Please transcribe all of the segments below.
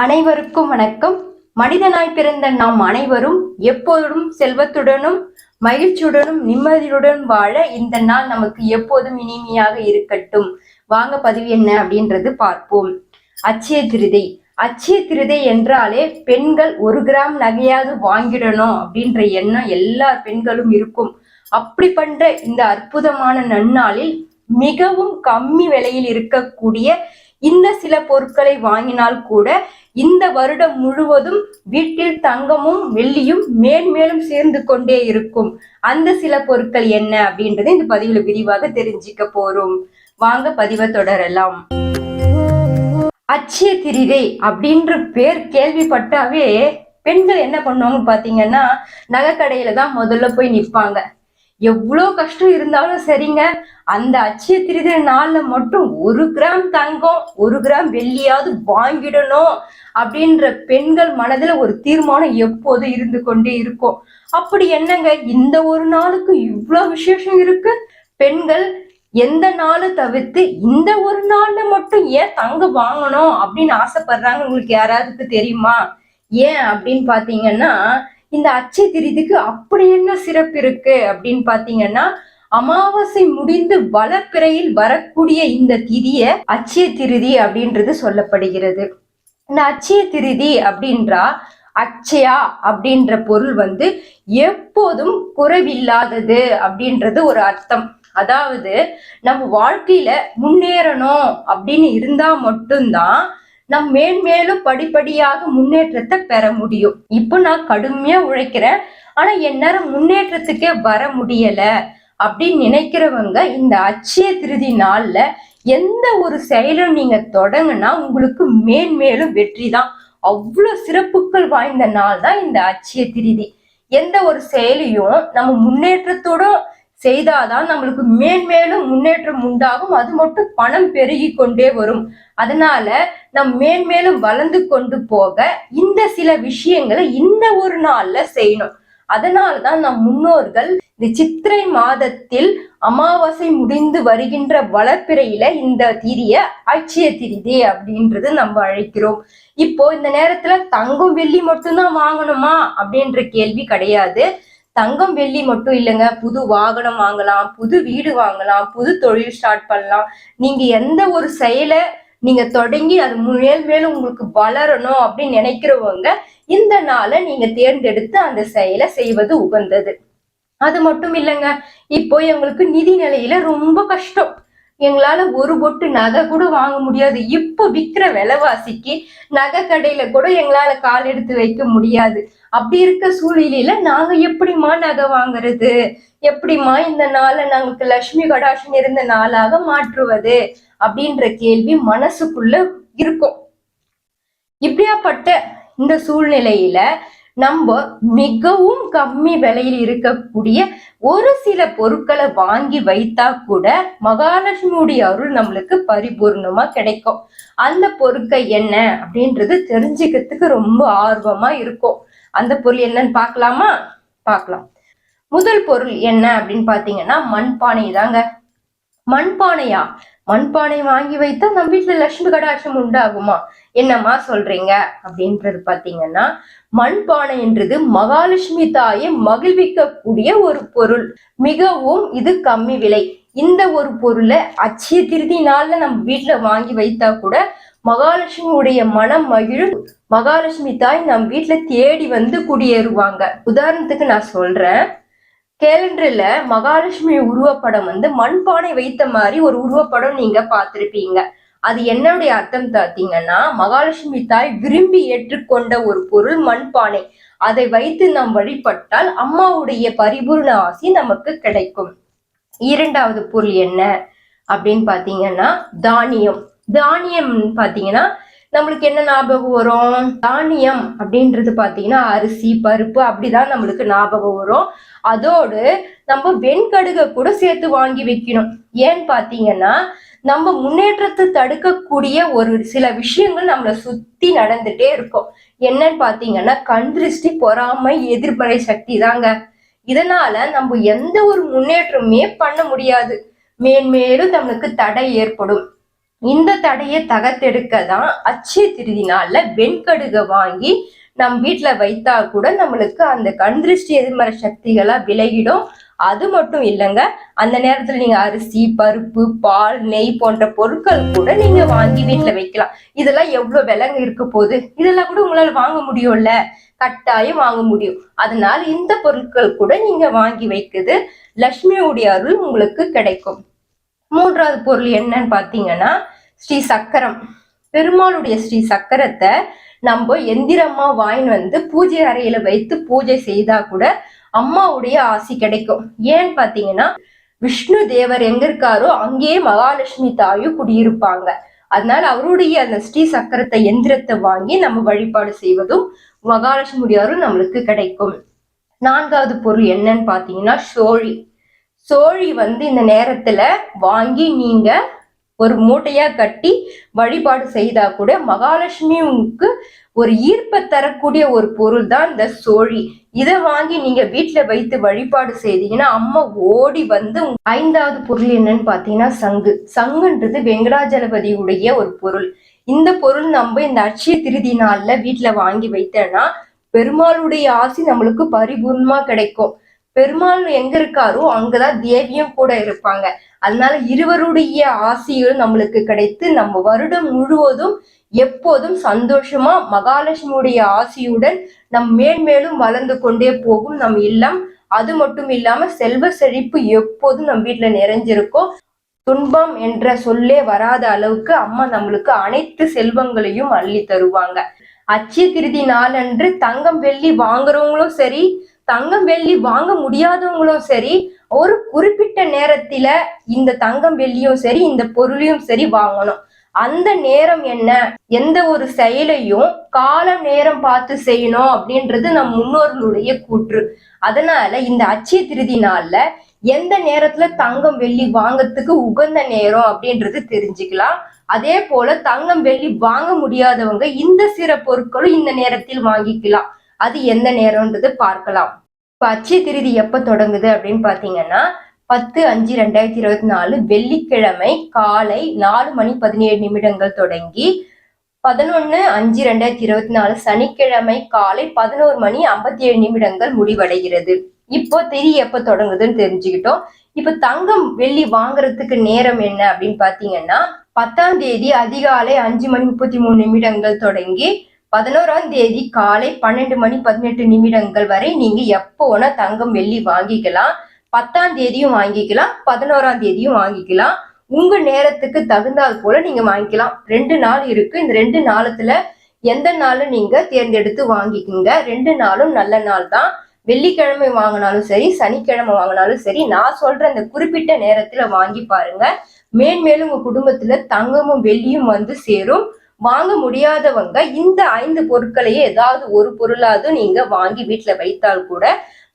அனைவருக்கும் வணக்கம். மனிதனாய் பிறந்த நாம் அனைவரும் எப்போதும் செல்வத்துடனும் மகிழ்ச்சியுடனும் நிம்மதியுடன் வாழ இந்த நாள் நமக்கு எப்போதும் இனிமையாக இருக்கட்டும். வாங்க பதிவு என்ன அப்படின்றது பார்ப்போம். அச்சய திருதை. அச்சய திருதை என்றாலே பெண்கள் ஒரு கிராம் நகையாவது வாங்கிடணும் அப்படின்ற எண்ணம் எல்லா பெண்களும் இருக்கும். அப்படி பண்ற இந்த அற்புதமான நன்னாளில் மிகவும் கம்மி விலையில் இருக்கக்கூடிய இந்த சில பொருட்களை வாங்கினால் கூட இந்த வருடம் முழுவதும் வீட்டில் தங்கமும் வெள்ளியும் மேன்மேலும் சேர்ந்து கொண்டே இருக்கும். அந்த சில பொருட்கள் என்ன அப்படின்றத இந்த பதிவுல விரிவாக தெரிஞ்சுக்க போறோம். வாங்க பதிவை தொடரலாம். அச்சய திரிதை அப்படின்ற பேர் கேள்விப்பட்டாவே பெண்கள் என்ன பண்ணுவாங்க பாத்தீங்கன்னா நகைக்கடையில தான் முதல்ல போய் நிப்பாங்க. எவ்வளோ கஷ்டம் இருந்தாலும் சரிங்க. அந்த அச்சய திருதிர நாளில் மட்டும் ஒரு கிராம் தங்கம் ஒரு கிராம் வெள்ளியாவது வாங்கிடணும் அப்படின்ற பெண்கள் மனதில் ஒரு தீர்மானம் எப்போதும் இருந்து கொண்டே இருக்கும். அப்படி என்னங்க? இந்த ஒரு நாளுக்கு இவ்வளோ விசேஷம் இருக்கு? பெண்கள் எந்த நாளும் தவிர்த்து இந்த ஒரு நாள்ல மட்டும் ஏன் தங்கம் வாங்கணும் அப்படின்னு ஆசைப்படுறாங்க? உங்களுக்கு யாராவதுக்கு தெரியுமா? ஏன் அப்படின்னு பாத்தீங்கன்னா இந்த அச்சை திரிதுக்கு அப்படி என்ன சிறப்பு இருக்கு அப்படின்னு பாத்தீங்கன்னா அமாவாசை முடிந்து வளப்பிறையில் வரக்கூடிய இந்த திதிய அச்சய திருதி அப்படின்றது சொல்லப்படுகிறது. இந்த அச்சய திருதி அப்படின்றா அச்சயா அப்படின்ற பொருள் வந்து எப்போதும் குறைவில்லாதது அப்படின்றது ஒரு அர்த்தம். அதாவது நம்ம வாழ்க்கையில முன்னேறணும் அப்படின்னு இருந்தா மட்டும்தான் நம் மேன்மேலும் படிப்படியாக முன்னேற்றத்தை பெற முடியும். இப்போ நான் கடுமையா உழைக்கிறேன். ஆனா என்னால முன்னேற்றத்துக்கே வர முடியல அப்படின்னு நினைக்கிறவங்க இந்த அச்சய திருதி நாள்ல எந்த ஒரு செயலும் நீங்க தொடங்கினா உங்களுக்கு மேன்மேலும் வெற்றி தான். அவ்வளோ சிறப்புகள் வாய்ந்த நாள் தான் இந்த அச்சய திருதி. எந்த ஒரு செயலையும் நம்ம முன்னேற்றத்தோட செய்தாதான் நம்மளுக்கு மேன்மேலும் முன்னேற்றம் உண்டாகும். அது மட்டும் பணம் பெருகி கொண்டே வரும். அதனால நம் மேன்மேலும் வளர்ந்து கொண்டு போக இந்த சில விஷயங்களை இந்த ஒரு நாள்ல செய்யணும். அதனால்தான் நம் முன்னோர்கள் இந்த சித்திரை மாதத்தில் அமாவாசை முடிந்து வருகின்ற வளர்ப்பிறையில இந்த திரிய அட்சய திரிதி அப்படின்றது நம்ம அழைக்கிறோம். இப்போ இந்த நேரத்துல தங்கம் வெள்ளி மட்டும்தான் வாங்கணுமா அப்படின்ற கேள்வி கிடையாது. தங்கம் வெள்ளி மட்டும் இல்லைங்க. புது வாகனம் வாங்கலாம் புது வீடு வாங்கலாம் புது தொழில் ஸ்டார்ட் பண்ணலாம். நீங்க எந்த ஒரு செயலை நீங்க தொடங்கி அது மேல் மேலும் உங்களுக்கு வளரணும் அப்படின்னு நினைக்கிறவங்க இந்த நாளை நீங்க தேர்ந்தெடுத்து அந்த செயலை செய்வது உகந்தது. அது மட்டும் இல்லைங்க. இப்போ எங்களுக்கு நிதி நிலையில ரொம்ப கஷ்டம். எங்களால ஒரு பொட்டு நகை கூட வாங்க முடியாது. இப்போ விற்கிற விலைவாசிக்கு நகை கடையில கூட எங்களால கால் எடுத்து வைக்க முடியாது. அப்படி இருக்க சூழ்நிலையில நாங்க எப்படிமா நகை வாங்குறது? எப்படிமா இந்த நாளை நாங்களுக்கு லட்சுமி கடாஷன் இருந்த நாளாக மாற்றுவது? அப்படின்ற கேள்வி மனசுக்குள்ள இருக்கும். இப்படியாப்பட்ட இந்த சூழ்நிலையில நம்ம மிகவும் கம்மி விலையில் இருக்கக்கூடிய ஒரு சில பொருட்களை வாங்கி வைத்தா கூட மகாலட்சுமியுடைய அருள் நம்மளுக்கு பரிபூர்ணமா கிடைக்கும். அந்த பொருட்கள் என்ன அப்படின்றது தெரிஞ்சுக்கிறதுக்கு ரொம்ப ஆர்வமா இருக்கும். அந்த பொருள் என்னன்னு பார்க்கலாமா? பார்க்கலாம். முதல் பொருள் என்ன அப்படின்னு பாத்தீங்கன்னா மண்பானை தாங்க. மண்பானையா? மண்பானை வாங்கி வைத்தா நம்ம வீட்டுல லட்சுமி கடாட்சம் உண்டாகுமா? என்னம்மா சொல்றீங்க அப்படின்றது பாத்தீங்கன்னா மண்பானை என்றது மகாலட்சுமி தாயை மகிழ்விக்கக்கூடிய ஒரு பொருள். மிகவும் இது கம்மி விலை. இந்த ஒரு பொருளை அச்சய திருதி நாள்ல நம்ம வீட்டுல வாங்கி வைத்தா கூட மகாலட்சுமியுடைய மனம் மகிழும். மகாலட்சுமி தாய் நம் வீட்டுல தேடி வந்து குடியேறுவாங்க. உதாரணத்துக்கு நான் சொல்றேன். கேலண்டர்ல மகாலட்சுமி உருவப்படம் வந்து மண்பானை வைத்த மாதிரி ஒரு உருவப்படம் நீங்க பார்த்திருப்பீங்க. அது என்னுடைய அர்த்தம் பார்த்தீங்கன்னா மகாலட்சுமி தாய் விரும்பி ஏற்றுக்கொண்ட ஒரு பொருள் மண்பானை. அதை வைத்து நாம் வழிபட்டால் அம்மாவுடைய பரிபூர்ண ஆசி நமக்கு கிடைக்கும். இரண்டாவது பொருள் என்ன? அப்படின்னு பாத்தீங்கன்னா தானியம். தானியம் பாத்தீங்கன்னா நம்மளுக்கு என்ன ஞாபகம் வரும்? தானியம் அப்படின்றது பாத்தீங்கன்னா அரிசி பருப்பு அப்படிதான் நம்மளுக்கு ஞாபகம் வரும். அதோடு நம்ம வெண்கடுகை கூட சேர்த்து வாங்கி வைக்கணும். ஏன்னு பாத்தீங்கன்னா நம்ம முன்னேற்றத்தை தடுக்கக்கூடிய ஒரு சில விஷயங்கள் நம்மளை சுத்தி நடந்துட்டே இருக்கும். என்னன்னு பாத்தீங்கன்னா கண் திருஷ்டி பொறாமை எதிர்மறை சக்தி தாங்க. இதனால நம்ம எந்த ஒரு முன்னேற்றமே பண்ண முடியாது. மேன்மேலும் நம்மளுக்கு தடை ஏற்படும். இந்த தடையை தகர்த்தெடுக்க தான் அச்சய திருதி நாள்ல வெண்கடுக வாங்கி நம் வீட்டுல வைத்தா கூட நம்மளுக்கு அந்த கண் திருஷ்டி எதிர்மறை சக்திகளா விலகிடும். அது மட்டும் இல்லைங்க அந்த நேரத்துல நீங்க அரிசி பருப்பு பால் நெய் போன்ற பொருட்கள் கூட நீங்க வாங்கி வீட்டுல வைக்கலாம். இதெல்லாம் எவ்வளவு விலங்கு இருக்க போகுது? இதெல்லாம் கூட உங்களால வாங்க முடியும்ல? கட்டாயம் வாங்க முடியும். அதனால இந்த பொருட்கள் கூட நீங்க வாங்கி வைக்குது. லட்சுமியுடைய அருள் உங்களுக்கு கிடைக்கும். மூன்றாவது பொருள் என்னன்னு பாத்தீங்கன்னா ஸ்ரீ சக்கரம். பெருமாளுடைய ஸ்ரீ சக்கரத்தை நம்ம எந்திரமா வாங்கின்னு வந்து பூஜை அறையில வைத்து பூஜை செய்தா கூட அம்மாவுடைய ஆசி கிடைக்கும். ஏன்னு பாத்தீங்கன்னா விஷ்ணு தேவர் எங்க இருக்காரோ அங்கேயே மகாலட்சுமி தாயும் குடியிருப்பாங்க. அதனால அவருடைய அந்த ஸ்ரீ சக்கரத்தை எந்திரத்தை வாங்கி நம்ம வழிபாடு செய்வதும் மகாலட்சுமி அருள் நம்மளுக்கு கிடைக்கும். நான்காவது பொருள் என்னன்னு பாத்தீங்கன்னா சோழி. சோழி வந்து இந்த நேரத்துல வாங்கி நீங்க ஒரு மூட்டையா கட்டி வழிபாடு செய்தா கூட மகாலட்சுமிக்கு ஒரு ஈர்ப்பை தரக்கூடிய ஒரு பொருள் தான் இந்த சோழி. இதை வாங்கி நீங்க வீட்டுல வைத்து வழிபாடு செய்தீங்கன்னா அம்மா ஓடி வந்து ஐந்தாவது பொருள் என்னன்னு பாத்தீங்கன்னா சங்கு. சங்குன்றது வெங்கடாஜலபதியுடைய ஒரு பொருள். இந்த பொருள் நம்ம இந்த அட்சய திருதி நாள்ல வீட்டுல வாங்கி வைத்தேன்னா பெருமாளுடைய ஆசி நம்மளுக்கு பரிபூர்ணமா கிடைக்கும். பெருமாள் எங்க இருக்காரோ அங்கதான் தேவியும் கூட இருப்பாங்க. அதனால இருவருடைய ஆசியும் நம்மளுக்கு கிடைத்து நம்ம வருடம் முழுவதும் எப்போதும் சந்தோஷமா மகாலட்சுமியுடைய ஆசியுடன் நம் மேன்மேலும் வளர்ந்து கொண்டே போகும் நம் இல்லம். அது மட்டும் இல்லாம செல்வ செழிப்பு எப்போதும் நம் வீட்டுல நிறைஞ்சிருக்கும். துன்பம் என்ற சொல்லே வராத அளவுக்கு அம்மா நம்மளுக்கு அனைத்து செல்வங்களையும் அள்ளி தருவாங்க. அச்சய திருதி நாளன்று தங்கம் வெள்ளி வாங்குறவங்களும் சரி தங்கம் வெள்ளி வாங்க முடியாதவங்களும் சரி ஒரு குறிப்பிட்ட நேரத்துல இந்த தங்கம் வெள்ளியும் சரி இந்த பொருளையும் சரி வாங்கணும். அந்த நேரம் என்ன? எந்த ஒரு செயலையும் கால நேரம் பார்த்து செய்யணும் அப்படின்றது நம் முன்னோர்களுடைய கூற்று. அதனால இந்த அச்சய திருதி நாள்ல எந்த நேரத்துல தங்கம் வெள்ளி வாங்கறதுக்கு உகந்த நேரம் அப்படின்றது தெரிஞ்சுக்கலாம். அதே போல தங்கம் வெள்ளி வாங்க முடியாதவங்க இந்த சிற பொருட்களும் இந்த நேரத்தில் வாங்கிக்கலாம். அது எந்த நேரம்ன்றது பார்க்கலாம். இப்ப அச்சய திருதி எப்ப தொடங்குது அப்படின்னு பாத்தீங்கன்னா பத்து அஞ்சு ரெண்டாயிரத்தி இருபத்தி நாலு வெள்ளிக்கிழமை காலை நாலு மணி பதினேழு நிமிடங்கள் தொடங்கி பதினொன்னு அஞ்சு ரெண்டாயிரத்தி இருபத்தி நாலு சனிக்கிழமை காலை பதினோரு மணி ஐம்பத்தி ஏழு நிமிடங்கள் முடிவடைகிறது. இப்போ திரி எப்ப தொடங்குதுன்னு தெரிஞ்சுக்கிட்டோம். இப்ப தங்கம் வெள்ளி வாங்குறதுக்கு நேரம் என்ன அப்படின்னு பாத்தீங்கன்னா பத்தாம் தேதி அதிகாலை அஞ்சு மணி முப்பத்தி மூணு நிமிடங்கள் தொடங்கி பதினோராம் தேதி காலை பன்னெண்டு மணி பதினெட்டு நிமிடங்கள் வரை நீங்க எப்போ வேணா தங்கம் வெள்ளி வாங்கிக்கலாம். பத்தாம் தேதியும் வாங்கிக்கலாம் பதினோராம் தேதியும் வாங்கிக்கலாம். உங்க நேரத்துக்கு தகுந்தாது போல நீங்க வாங்கிக்கலாம். ரெண்டு நாள் இருக்கு. இந்த ரெண்டு நாளத்துல எந்த நாளும் நீங்க தேர்ந்தெடுத்து வாங்கிக்கோங்க. ரெண்டு நாளும் நல்ல நாள் தான். வெள்ளிக்கிழமை வாங்கினாலும் சரி சனிக்கிழமை வாங்கினாலும் சரி நான் சொல்ற அந்த குறிப்பிட்ட நேரத்துல வாங்கி பாருங்க. மேன்மேலும் உங்க குடும்பத்துல தங்கமும் வெள்ளியும் வந்து சேரும். வாங்க முடியாதவங்க இந்த ஐந்து பொருட்களையே ஏதாவது ஒரு பொருளாவது நீங்க வாங்கி வீட்டுல வைத்தால் கூட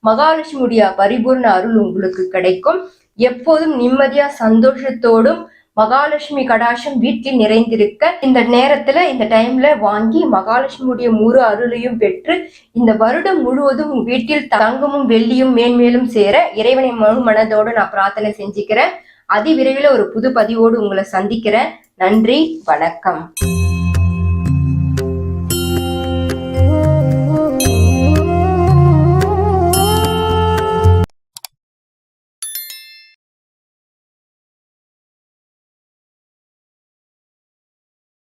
மகாலட்சுமியுடைய பரிபூர்ண அருள் உங்களுக்கு கிடைக்கும். எப்போதும் நிம்மதியா சந்தோஷத்தோடும் மகாலட்சுமி கடாஷம் வீட்டில் நிறைந்திருக்க இந்த நேரத்துல இந்த டைம்ல வாங்கி மகாலட்சுமியுடைய முழு அருளையும் பெற்று இந்த வருடம் முழுவதும் வீட்டில் தங்கமும் வெள்ளியும் மேன்மேலும் சேர இறைவனை முழு மனதோடு நான் பிரார்த்தனை செஞ்சுக்கிறேன். அதிவிரைவில் ஒரு புது பதிவோடு உங்களை சந்திக்கிறேன். நன்றி வணக்கம்.